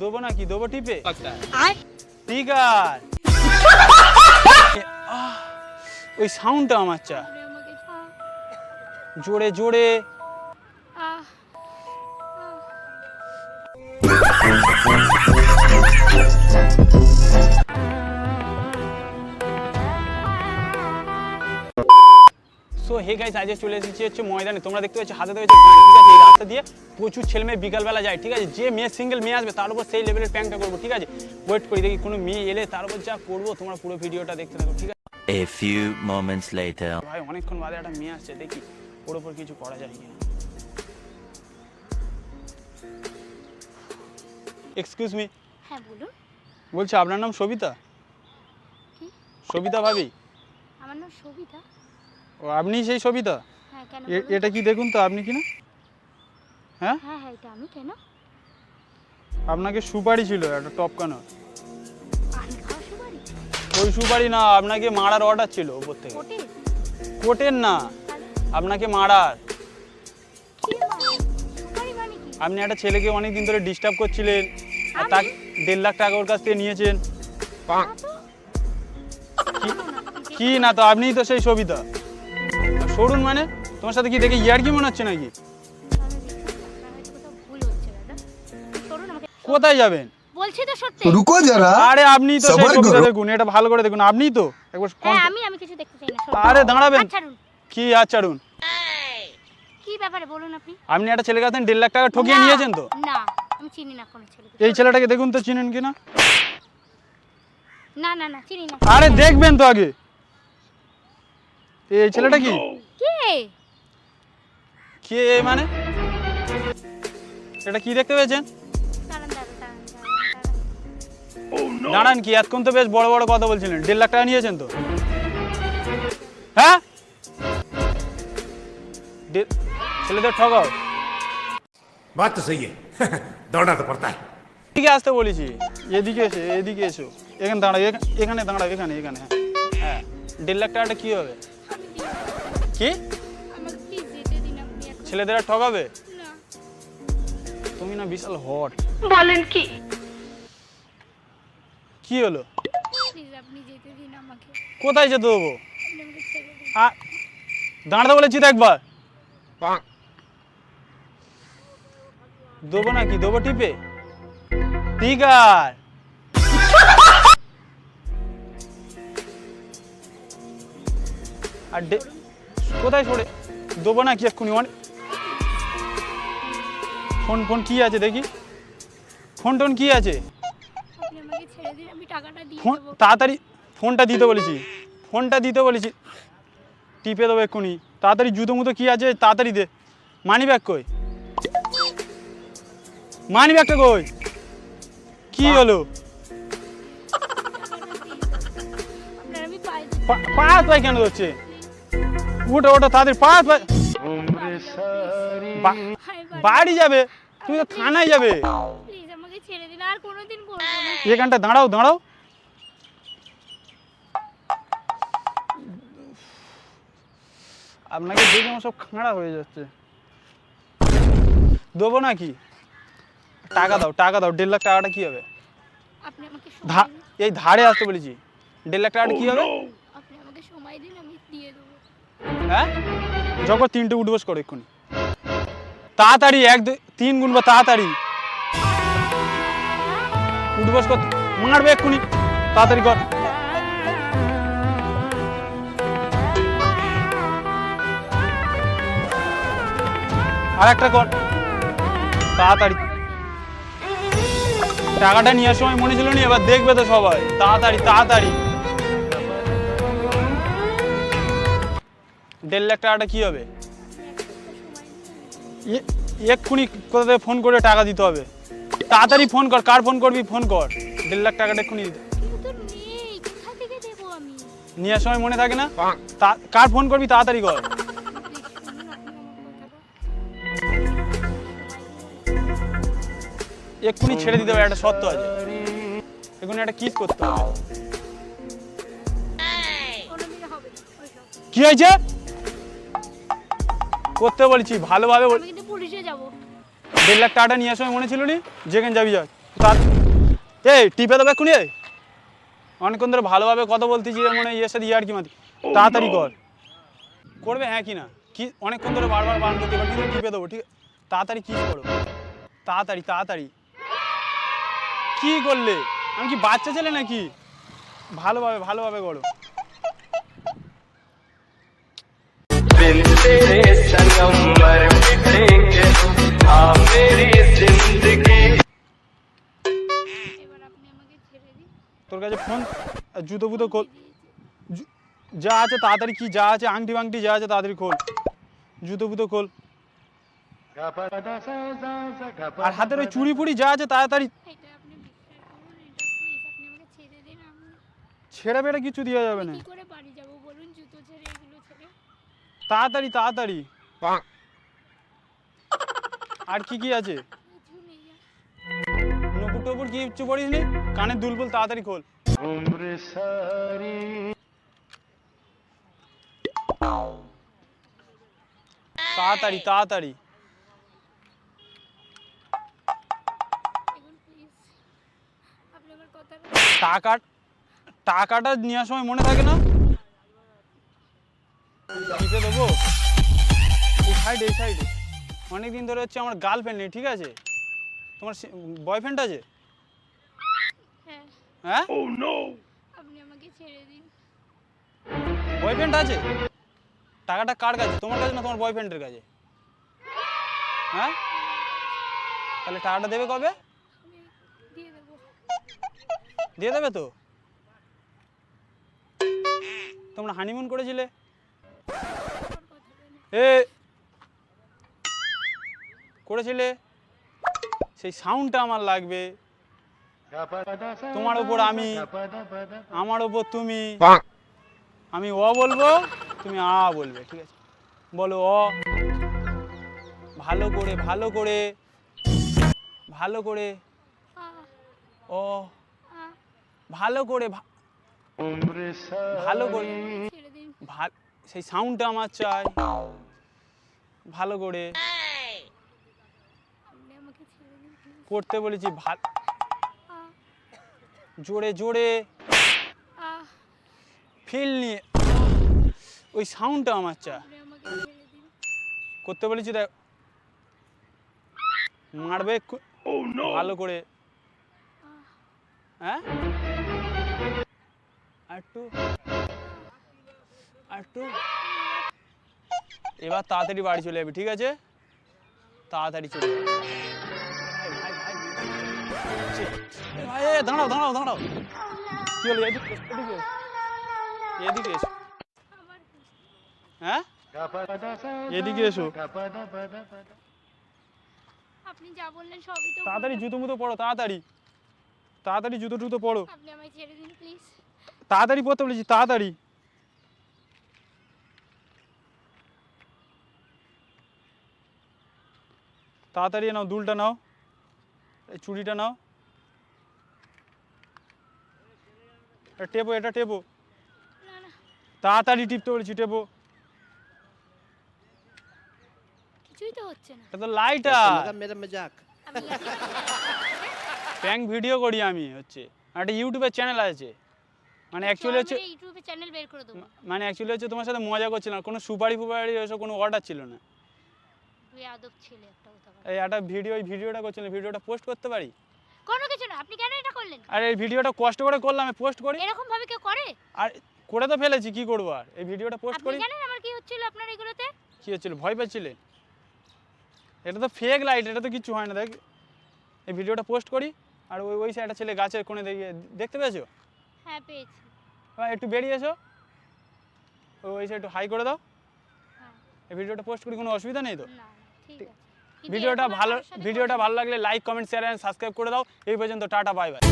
দেবো নাকি? দেবো টিপে? ওই সাউন্ডটা আমার চা। জোরে জোরে। হে গাইস আজকে চলে এসেছি হচ্ছে ময়দানে। তোমরা দেখতে পাচ্ছ হাতে গান ঠিক আছে? এই রাস্তা দিয়ে প্রচুর ছেলে মেয়ে বিকালবেলা যায় ঠিক আছে? যে মেয়ে সিঙ্গেল মেয়ে আসবে তার উপর সেই লেভেলের প্যাংটা করব ঠিক আছে? ওয়েট করি দেখি কোনো মেয়ে এলে তার উপর যা করব তোমরা পুরো ভিডিওটা দেখতে থাকো ঠিক আছে? A few moments later. ভাই অনেকক্ষণ বাদে একটা মেয়ে আসছে দেখি ওর উপর কিছু করা যায় কিনা। এক্সকিউজ মি হ্যাঁ বলুন। বলছি আপনার নাম সবিতা? সবিতা ভাবি? আমার নাম সবিতা। ও আপনি সেই সবিতা? হ্যাঁ কেন এটা কি দেখুন তো আপনি কি না? হ্যাঁ? হ্যাঁ হ্যাঁ এটা আমি কেন? আপনাকে সুপারি ছিল একটা টপকানো খাওয়া সুপারি? ওই সুপারি না আপনাকে মারার অর্ডার ছিল উপর থেকে। কোটে? কোটের না আপনাকে মারার। মানে আপনি একটা ছেলেকে অনেক দিন ধরে ডিস্টার্ব করছিলেন আর তাকে দেড় লাখ টাকা ওর কাছ থেকে নিয়েছেন। কি না তো আপনিই তো সেই সবিতা। শোরুম মানে? তোমার সাথে কি দেখে ইয়ার কি মনে হচ্ছে নাকি? কোথায় যাবেন? আরে আপনি তো দেখুন এটা ভালো করে দেখুন। তো? একবার আরে দাঁড়াবেন। আচ্ছা, আপনি? একটা ছেলে কাছেন লাখ টাকা ঠকিয়ে নিয়েছেন তো? এই ছেলেটাকে দেখুন তো চিনেন কি না। আরে দেখবেন তো আগে। এই ছেলেটা কি? Oh, কে? কে মানে? এটা কি দেখতে পেয়েছেন? Oh, দাঁড়ান কি এতক্ষণ তো বেশ বড় বড় কথা বলছিলেন। দেড় লাখ টাকা নিয়েছেন তো। হ্যাঁ? ছেলেদের ঠকাও। বাত তো সেই দৌড়াতে পড়তা এদিকে আসতে বলেছি। এদিকে এসে এদিকে এসো। এখানে দাঁড়া এখানে দাঁড়া এখানে এখানে হ্যাঁ।, হ্যাঁ দেড় লাখ টাকাটা কী হবে? কি? ছেলেদের আর ঠকাবে? তুমি না বিশাল হট। বলেন কি? কি হলো? প্লিজ আপনি যেতে দিন আমাকে। কোথায় যেতে দেবো? দাঁড়াতে বলেছি তো একবার। দেবো নাকি দেবো টিপে? ঠিক আর ডে- কোথায় সরে? দেবো না কি এক্ষুনি? অনেক ফোন ফোন কি আছে দেখি? ফোন টোন কি আছে? আপনি আমাকে ছেড়ে দিন আমি টাকাটা দিয়ে ফোন তাড়াতাড়ি ফোনটা দিতে বলেছি। ফোনটা দিতে বলেছি। টিপে দেবো এক্ষুনি। তাড়াতাড়ি জুতো মুতো কি আছে? তাড়াতাড়ি দে। মানি ব্যাগ কই? মানি ব্যাগটা কই? কি হলো? আমি পাই পা- পা কেন ধরছে? ওটা ওটা তাদের পা বাড়ি। যাবে তুমি তো থানায় যাবে। প্লিজ আমাকে ছেড়ে আর কোনোদিন করব না। এখানটা দাঁড়াও দাঁড়াও। আপনাকে দেখে আমার সব খাঁড়া হয়ে যাচ্ছে। দেবো নাকি? টাকা দাও টাকা দাও দেড় লাখ টাকাটা কি হবে? এই ধারে আসতে বলেছি। দেড় লাখ টাকাটা কি হবে আপনি আমাকে সময় দিন আমি দিয়ে দেবো হ্যাঁ? যখন তিনটে উঠবস করো এক্ষুনি। তাড়াতাড়ি এক তিন গুণ বা তাড়াতাড়ি। উঠবস কর মারবে এক্ষুনি। তাড়াতাড়ি কর। আর একটা কর। তাড়াতাড়ি। টাকাটা নেওয়ার সময় মনে ছিল নি, এবার দেখবে তো সবাই। তাড়াতাড়ি তাড়াতাড়ি। দেড় লাখ টাকাটা কি হবে? এক্ষুনি কোথা থেকে ফোন করে টাকা দিতে হবে? তাড়াতাড়ি ফোন কর কার ফোন করবি ফোন কর। দেড় লাখ টাকাটা এক্ষুনি দিতে নেওয়ার সময় মনে থাকে না? কার ফোন করবি তাড়াতাড়ি কর। এক্ষুনি ছেড়ে দিতে হবে একটা শর্ত আছে। এক্ষুনি একটা কিস করতে হবে। কি হয়েছে? করতে বলছি ভালোভাবে বল- আমি কিন্তু পুলিশে যাব। দেড় লাখ টাকাটা নেওয়ার সময় মনে ছিল নি যেখানে যাবি যা। তার এই টিপে দেবে এক্ষুনি। অনেকক্ষণ ধরে ভালোভাবে কথা বলতেছি এর মনে হয় ইয়ের সাথে ইয়ার কি মাতি তাড়াতাড়ি কর। করবে? হ্যাঁ কি না? কি অনেকক্ষণ ধরে বারবার বারণ করতে এবার কিন্তু টিপে দেবো ঠিক আছে? তাড়াতাড়ি কি করো? তাড়াতাড়ি তাড়াতাড়ি। কি করলে? আমি কি বাচ্চা ছেলে নাকি? ভালোভাবে ভালোভাবে করো। কাছে ফোন জুতো ফুতো খোল। যা আছে তাড়াতাড়ি কি যা আছে আংটি বাংটি যা আছে তাড়াতাড়ি খোল। জুতো ফুতো খোল। আর হাতের ওই চুড়ি ফুড়ি যা আছে তাড়াতাড়ি ছেড়ে বেড়ে কিছু দেওয়া যাবে না। তাড়াতাড়ি তাড়াতাড়ি। আর কি কি আছে? টুপুর কি ইচ্ছু করিস নি কানে দুলবুল তাড়াতাড়ি খোল। তাড়াতাড়ি তাড়াতাড়ি। টাকা, টাকাটা নেওয়ার সময় মনে থাকে না? দিতে দেবো? এই সাইডে এই সাইডে অনেকদিন ধরে হচ্ছে আমার গার্লফ্রেন্ড নেই, ঠিক আছে? তোমার বয়ফ্রেন্ড আছে? হ্যাঁ? আপনি আমাকে ছেড়ে দিন। বয়ফ্রেন্ড আছে? টাকাটা কার কাছে? তোমার কাছে না তোমার বয়ফ্রেন্ডের কাছে? হ্যাঁ? তাহলে টাকাটা দেবে কবে? দিয়ে দেবে। তো? তোমরা হানিমুন করেছিলে? এ করেছিলে? সেই সাউন্ডটা আমার লাগবে। তোমার উপর আমি আমার উপর তুমি আমি অ বলব তুমি আ বলবে ঠিক আছে? বলো অ। ভালো করে ভালো করে ভালো করে ও ভালো করে ভালো করে সেই সাউন্ডটা আমার চাই। ভালো করে করতে বলেছি ভালো জোরে জোরে। ফিল নিয়ে। ওই সাউন্ডটা আমার দিন করতে বলেছি দেখ। মারবে ভালো করে। হ্যাঁ? আর একটু। এবার তাড়াতাড়ি বাড়ি চলে যাবি, ঠিক আছে? তাড়াতাড়ি চলে যাবি। দাঁড়াও দাঁড়াও দাঁড়াও। কি হলো এদিকে এসো, এদিকে এসো। এদিকে এসো। আমার হ্যাঁ? এদিকে এসো। আপনি যা বললেন সবই তো তাড়াতাড়ি। জুতো মুতো পড়ো তাড়াতাড়ি। তাড়াতাড়ি জুতো টুতো পড়ো আপনি আমায় ছেড়ে দিন প্লিজ। তাড়াতাড়ি পড়তে বলেছি তাড়াতাড়ি। তাড়াতাড়ি নাও দুলটা নাও। এই চুড়িটা নাও। টেবো টেপো এটা টেপো তাড়াতাড়ি টিপতে বলেছি টেপো কিছুই ভিডিও করি আমি হচ্ছে। একটা ইউটিউবের চ্যানেল আছে। মানে অ্যাকচুয়ালি হচ্ছে মানে অ্যাকচুয়ালি হচ্ছে তোমার সাথে মজা করছিলাম। কোনো সুপারি ফুপারি এসব কোনো অর্ডার ছিল না। একটা এই একটা ভিডিও এই ভিডিওটা করছিলাম ভিডিওটা পোস্ট করতে পারি? কোনো কিছু না আপনি কেন এটা করলেন? আর এই ভিডিওটা কষ্ট করে করলাম আমি পোস্ট করি? এরকম ভাবে কেউ করে? আর করে তো ফেলেছি কি করব আর? এই ভিডিওটা পোস্ট করি? আপনি জানেন আমার কি হচ্ছিল আপনার এগুলোতে? কি হচ্ছিল? ভয় পাচ্ছিলেন এটা তো ফেক লাইট এটা তো কিছু হয় না দেখ। এই ভিডিওটা পোস্ট করি আর ওই ওই সাইডটা ছেলে গাছের কোণে দেখে দেখতে পেয়েছ? হ্যাঁ পেয়েছি। এবার একটু বেরিয়ে এসো। ওই সাইড একটু হাই করে দাও। হ্যাঁ। এই ভিডিওটা পোস্ট করি কোনো অসুবিধা নেই তো? ঠিক। আছে। ভিডিওটা ভালো ভিডিওটা ভালো লাগলে like comment share and subscribe করে দাও। এই পর্যন্ত টাটা বাই বাই